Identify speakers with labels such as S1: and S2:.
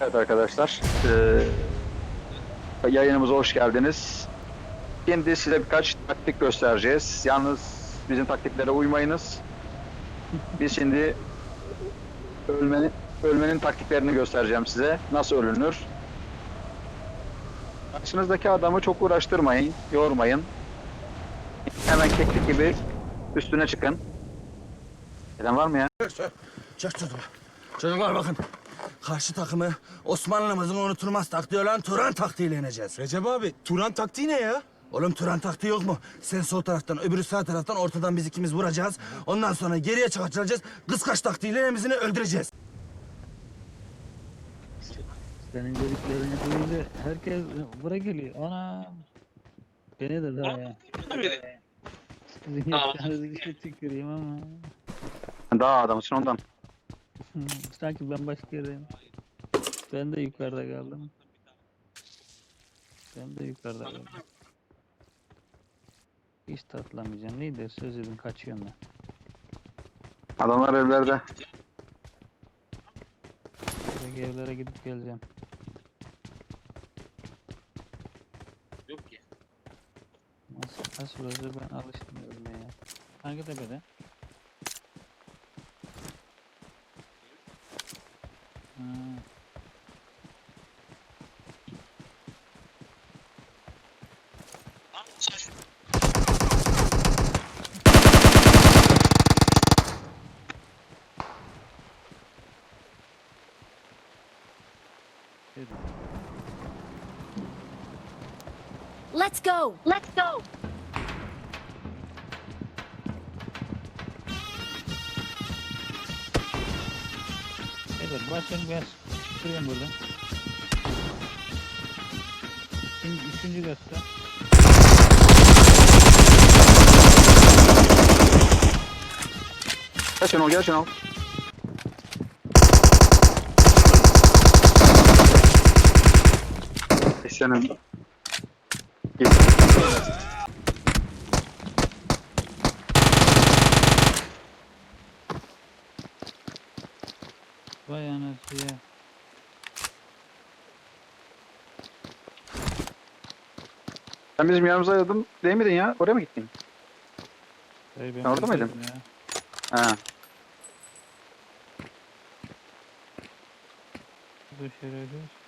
S1: Evet arkadaşlar. eee, yayınımıza hoş geldiniz. Şimdi size birkaç taktik göstereceğiz. Yalnız bizim taktiklere uymayınız. Biz şimdi ölmenin, ölmenin taktiklerini göstereceğim size. Nasıl ölünür? Karşınızdaki adamı çok uğraştırmayın, yormayın. Hemen keklik gibi üstüne çıkın. Gelen var mı ya?
S2: Çök çocuklar. Çocuklar bakın. Karşı takımı Osmanlı'mızın unutulmaz taktiği olan Turan taktiğiyle yeneceğiz.
S3: Recep abi Turan taktiği ne ya?
S2: Oğlum Turan taktiği yok mu? Sen sol taraftan, öbürü sağ taraftan, ortadan biz ikimiz vuracağız. Ondan sonra geriye çıkartacağız. Kıskaç taktiğiyle emizini öldüreceğiz.
S4: Senin dediklerini duyunca herkes buraya geliyor. Ana. Beni de daha ya. Sizin yapacağınız işe tüküreyim ama.
S1: Daha adamsın ondan.
S4: Hı, Sanki ben başka yerdeyim. Ben de yukarıda kaldım. Ben de yukarıda kaldım. Hiç tatlamayacağım. Neydi söz edin kaçıyorum ben.
S1: Adamlar evlerde.
S4: Şuradaki evlere gidip geleceğim. Nasıl, nasıl olacak ben alışmıyorum ya. Hangi tepede?
S5: Let's go. Let's go.
S4: Evet, başlayalım biraz sürüyorum burada. Şimdi üçüncü katta.
S1: Gel Şenol gel Şenol. Senin. Git.
S4: Vay anası ya.
S1: Sen bizim yanımıza ayrıldın değil miydin ya? Oraya mı gittin?
S4: Hayır, ben
S1: orada mıydın?
S4: ya.
S1: Ha.
S4: Bu şerefsiz.